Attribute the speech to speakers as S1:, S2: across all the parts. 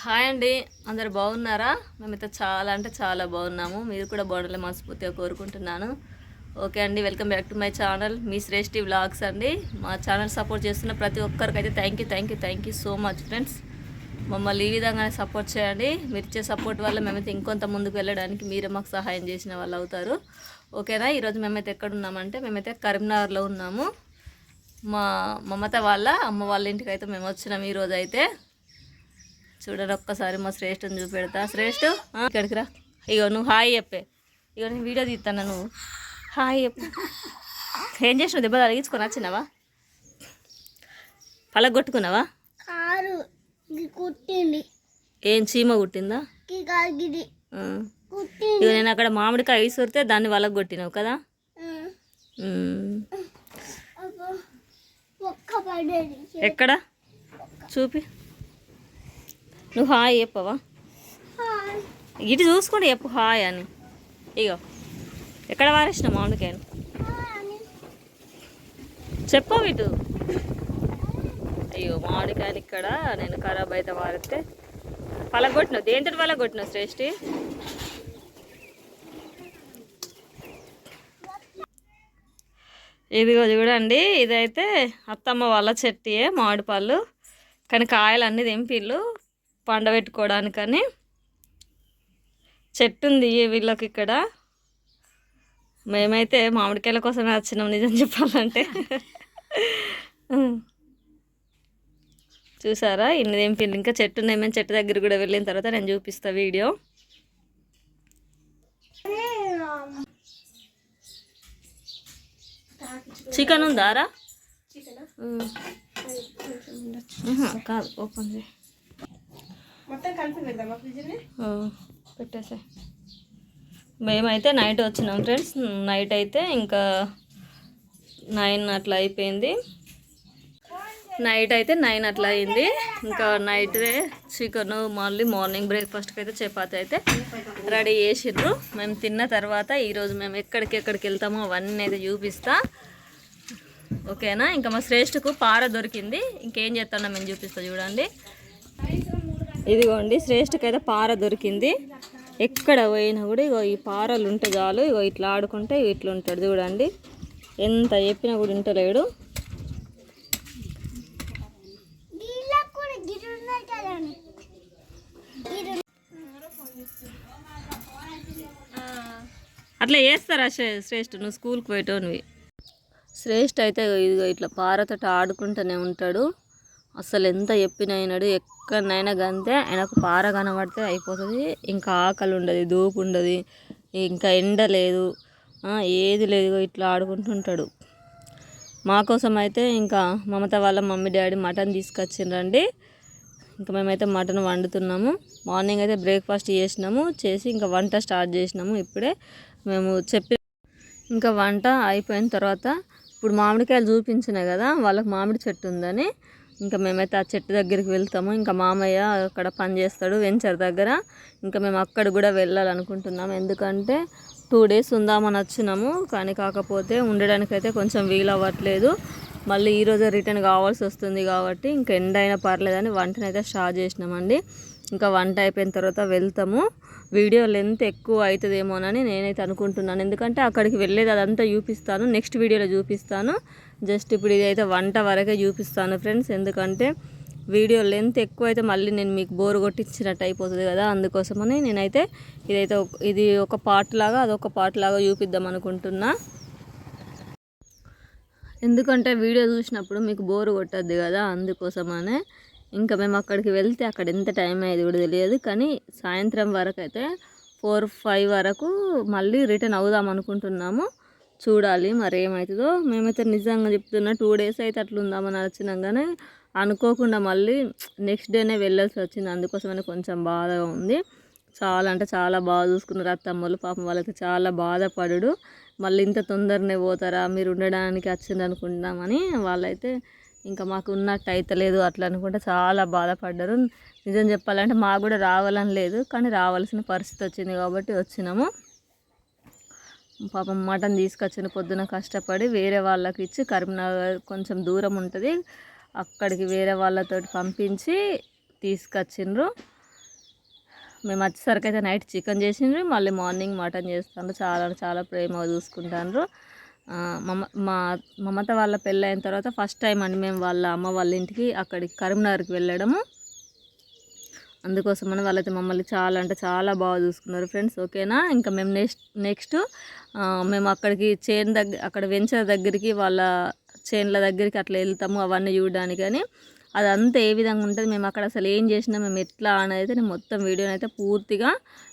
S1: Hi అండి. అందరు బాగున్నారా? మేమైతే చాలా అంటే చాలా బాగున్నాము. మీరు కూడా బాగుండాలి మనస్ఫూర్తిగా కోరుకుంటున్నాను. ఓకే అండి welcome back to my channel. Me Shreshti vlogs అండి. మా ఛానల్ సపోర్ట్ చేస్తున్న ప్రతి ఒక్కరికి అయితే thank you thank you thank you so much friends మమ్మల్ని ఈ విధంగానే సపోర్ట్ చేయండి. మీరు ఇచ్చే సపోర్ట్ వల్ల మేమైతే ఇంకొంత ముందుకు వెళ్ళడానికి మీరే మాకు సహాయం చేసిన వాళ్ళు అవుతారు. ఓకేనా? ఈరోజు మేమైతే ఎక్కడ ఉన్నామంటే మేమైతే కరీంనగర్లో ఉన్నాము. మా మమత వాళ్ళ అమ్మ వాళ్ళ ఇంటికి అయితే మేము వచ్చినాం ఈరోజు అయితే చూడండి ఒక్కసారి మా శ్రేష్ఠని చూపెడతా. శ్రేష్ఠ ఇక్కడికి రా. ఇగో నువ్వు హాయ్ చెప్పే. ఇగో నేను వీడియో తీస్తాను నువ్వు. హాయ్ చెప్పు. ఏం చేసినావు? దెబ్బ తలిగించుకొని వచ్చినావా? పలగొట్టుకున్నావా
S2: కుట్టింది.
S1: ఏం చీమ కుట్టిందా? ఇగో నేను అక్కడ మామిడికాయ విసురితే దాన్ని కదా.
S2: అబ్బో, ఒక్క పడేది.
S1: ఎక్కడ? చూపి. నువ్వు హాయ్ చెప్పవా. ఇటు చూసుకోండి చెప్పు హాయ్ అని. ఇగో ఎక్కడ వారేసిన మామిడికాయను
S2: అని.
S1: చెప్పవు ఇటు. అయ్యో మామిడికాయలు ఇక్కడ నేను ఖరాబ్ అయితే వారితే పలగొట్టినావు దేంతో పలగొట్టినావు శ్రేష్ఠి? ఇదిగో చూడండి ఇదైతే అత్తమ్మ వాళ్ళ చెట్టియే మామిడి పళ్ళు కానీ కాయలు అన్నీ తెంపిళ్ళు. పండబెట్టుకోవడానికని చెట్టు ఉంది వీళ్ళకి ఇక్కడ. మేమైతే మామిడికాయల కోసమే వచ్చినాం నిజం చెప్పాలంటే. చూసారా? ఇన్ని తెంపిండు ఇంకా చెట్టు ఉన్నాయి మేము చెట్టు దగ్గర కూడా వెళ్ళిన తర్వాత నేను చూపిస్తా వీడియో. చికెన్ ఉందారా కాదు ఓపెన్ చేయి. పెట్టేసే. మేమైతే నైట్ వచ్చినాం ఫ్రెండ్స్. నైట్ అయితే ఇంకా నైన్ అట్లా అయిపోయింది. నైట్ అయితే నైన్ అట్లా అయింది. ఇంకా నైట్ చికెన్ మళ్ళీ మార్నింగ్ బ్రేక్ఫాస్ట్కి అయితే చపాతి అయితే రెడీ చేసిండ్రు. మేము తిన్న తర్వాత ఈరోజు మేము ఎక్కడికి ఎక్కడికి వెళ్తామో అవన్నీ అయితే చూపిస్తా. ఓకేనా? ఇంకా మా శ్రేష్ఠకు పార దొరికింది. ఇంకేం చేస్తానో మేము చూపిస్తా చూడండి. ఇదిగోండి శ్రేష్ఠకైతే పార దొరికింది. ఎక్కడ పోయినా కూడా ఇగో ఈ పారలు ఉంటే చాలు ఇగో ఇట్లా ఆడుకుంటే ఇట్లా ఉంటాడు చూడండి. ఎంత చెప్పినా కూడా ఉంటలేడు అట్లా చేస్తారా శ్రే- శ్రేష్ఠ? నువ్వు స్కూల్కి పోయేటోనివి. శ్రేష్ఠ అయితే ఇదిగో ఇట్లా పారతో ఆడుకుంటూనే ఉంటాడు. అసలు ఎంత చెప్పిన అయినాడు ఎక్కడనైనా గంతే ఆయనకు పార కనబడితే అయిపోతుంది. ఇంకా ఆకలి ఉండదు దూపు ఉండదు ఇంకా ఎండ లేదు. ఏది లేదు ఇట్లా ఆడుకుంటుంటాడు. మా కోసం అయితే ఇంకా మమత వాళ్ళ మమ్మీ డాడీ మటన్ తీసుకొచ్చిండ్రండి. ఇంకా మేమైతే మటన్ వండుతున్నాము. మార్నింగ్ అయితే బ్రేక్ఫాస్ట్ చేసినాము. చేసి ఇంకా వంట స్టార్ట్ చేసినాము ఇప్పుడే. మేము చెప్పి ఇంకా వంట అయిపోయిన తర్వాత ఇప్పుడు మామిడికాయలు చూపించిన కదా వాళ్ళకి మామిడి చెట్టు ఉందని. ఇంకా మేమైతే ఆ చెట్టు దగ్గరికి వెళ్తాము. ఇంకా మామయ్య అక్కడ పని చేస్తాడు వెంచర్ దగ్గర. ఇంకా మేము అక్కడ కూడా వెళ్ళాలనుకుంటున్నాము. ఎందుకంటే టూ డేస్ ఉందామని వచ్చినాము. కానీ కాకపోతే ఉండడానికైతే కొంచెం వీలు అవ్వట్లేదు. మళ్ళీ ఈరోజు రిటర్న్ కావాల్సి వస్తుంది కాబట్టి ఇంకా ఎండ అయినా పర్లేదని వంటనైతే స్టార్ట్ చేసినామండి. ఇంకా వంట అయిపోయిన తర్వాత వెళ్తాము. వీడియో లెంత్ ఎక్కువ అవుతుందేమోనని నేనైతే అనుకుంటున్నాను. ఎందుకంటే అక్కడికి వెళ్ళేది అదంతా చూపిస్తాను. నెక్స్ట్ వీడియోలో చూపిస్తాను. జస్ట్ ఇప్పుడు ఇదైతే వంట వరకే చూపిస్తాను ఫ్రెండ్స్. ఎందుకంటే వీడియో లెంత్ ఎక్కువ అయితే మళ్ళీ నేను మీకు బోర్ కొట్టించినట్టు అయిపోతుంది కదా అందుకోసమని నేనైతే ఇదైతే ఇది ఒక పార్ట్ లాగా అదొక పార్ట్ లాగా చూపిద్దాం అనుకుంటున్నా. ఎందుకంటే వీడియో చూసినప్పుడు మీకు బోరు కొట్టద్దు కదా అందుకోసమనే ఇంకా మేము అక్కడికి వెళ్తే అక్కడ ఎంత టైం అయ్యేది కూడా తెలియదు. కానీ సాయంత్రం వరకు అయితే ఫోర్ ఫైవ్ వరకు మళ్ళీ రిటర్న్ అవుదాం అనుకుంటున్నాము. చూడాలి మరి ఏమవుతుందో మేమైతే నిజంగా చెప్తున్నా టూ డేస్ అయితే అట్లా ఉందామని వచ్చినాం కానీ అనుకోకుండా మళ్ళీ నెక్స్ట్ డేనే వెళ్ళాల్సి వచ్చింది. అందుకోసమని కొంచెం బాధగా ఉంది. చాలా అంటే చాలా బాగా చూసుకున్నారు అత్తమ్మలు పాపం వాళ్ళకి చాలా బాధపడు మళ్ళీ ఇంత తొందరనే పోతారా మీరు ఉండడానికి వచ్చింది అనుకుంటున్నామని వాళ్ళైతే ఇంకా మాకు ఉన్నట్టు అయితలేదు అట్లా అనుకుంటే చాలా బాధపడ్డారు. నిజం చెప్పాలంటే మాకు కూడా రావాలని లేదు కానీ రావాల్సిన పరిస్థితి వచ్చింది కాబట్టి వచ్చినాము. పాపం మటన్ తీసుకొచ్చిన పొద్దున కష్టపడి వేరే వాళ్ళకి ఇచ్చి కరీంనగర్ కొంచెం దూరం ఉంటుంది. అక్కడికి వేరే వాళ్ళతో పంపించి తీసుకొచ్చిండ్రు. మేము వచ్చేసరికి అయితే నైట్ చికెన్ చేసిండ్రు. మళ్ళీ మార్నింగ్ మటన్ చేస్తాను చాలా చాలా ప్రేమగా చూసుకుంటాను మమ మా మమత వాళ్ళ పెళ్ళి అయిన తర్వాత ఫస్ట్ టైం అండి మేము వాళ్ళ అమ్మ వాళ్ళ ఇంటికి అక్కడికి కరీంనగర్కి వెళ్ళడము. అందుకోసమని వాళ్ళైతే మమ్మల్ని చాలా అంటే చాలా బాగా చూసుకున్నారు ఫ్రెండ్స్ ఓకేనా? ఇంకా మేము నెక్స్ట్ నెక్స్ట్ మేము అక్కడికి చేను దగ్గర అక్కడ వెంచర్ దగ్గరికి వాళ్ళ చేన్ల దగ్గరికి అట్లా వెళ్తాము అవన్నీ చూడడానికి అని. అదంతా ఏ విధంగా ఉంటుంది మేము అక్కడ అసలు ఏం చేసినా మేము ఎట్లా అనేది అయితే నేను మొత్తం వీడియోని అయితే పూర్తిగా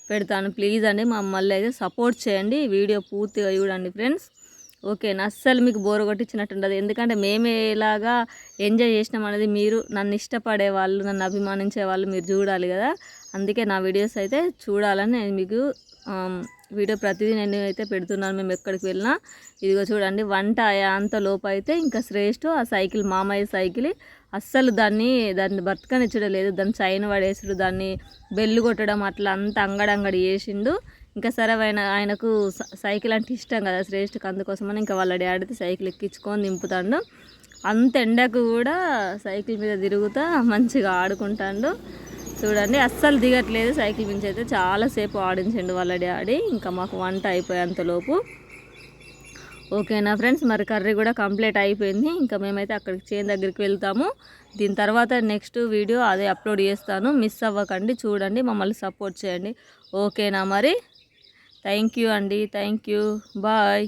S1: పెడతాను. ప్లీజ్ అండి మమ్మల్ని అయితే సపోర్ట్ చేయండి వీడియో పూర్తిగా చూడండి ఫ్రెండ్స్. ఓకేనా అస్సలు మీకు బోర్ కొట్టించినట్టు ఉండదు ఎందుకంటే మేము ఎలాగా ఎంజాయ్ చేసినాం అనేది మీరు నన్ను ఇష్టపడే వాళ్ళు నన్ను అభిమానించే వాళ్ళు మీరు చూడాలి కదా. అందుకే నా వీడియోస్ అయితే చూడాలని నేను మీకు వీడియో ప్రతిదీ నేను అయితే పెడుతున్నాను. మేము ఎక్కడికి వెళ్ళినా ఇదిగో చూడండి వంట అంత లోపు అయితే ఇంకా శ్రేష్ఠ ఆ సైకిల్ మామయ్య సైకిల్ అస్సలు దాన్ని దాన్ని బతకనిచ్చడం లేదు. దాన్ని చైన్ పడేసుడు దాన్ని బెల్లు కొట్టడం అట్లా అంత అంగడంగడి చేసిండు. ఇంకా సరే ఆయన ఆయనకు స- సైకిల్ అంటే ఇష్టం కదా శ్రేష్ఠకి అందుకోసమని ఇంకా వాళ్ళ డాడీతో సైకిల్ ఎక్కించుకొని దింపుతాడు అంత ఎండకు కూడా సైకిల్ మీద తిరుగుతా మంచిగా ఆడుకుంటాడు. చూడండి అస్సలు దిగట్లేదు సైకిల్ నుంచి అయితే. చాలాసేపు ఆడించండు వాళ్ళ డాడీ. ఇంకా మాకు వంట అయిపోయేంతలోపు ఓకేనా ఫ్రెండ్స్ మరి కర్రీ కూడా కంప్లీట్ అయిపోయింది. ఇంకా మేమైతే అక్కడికి చేను దగ్గరికి వెళ్తాము. దీని తర్వాత నెక్స్ట్ వీడియో అదే అప్లోడ్ చేస్తాను. మిస్ అవ్వకండి చూడండి మమ్మల్ని సపోర్ట్ చేయండి. ఓకేనా మరి? థ్యాంక్ యూ అండి థ్యాంక్ యూ బాయ్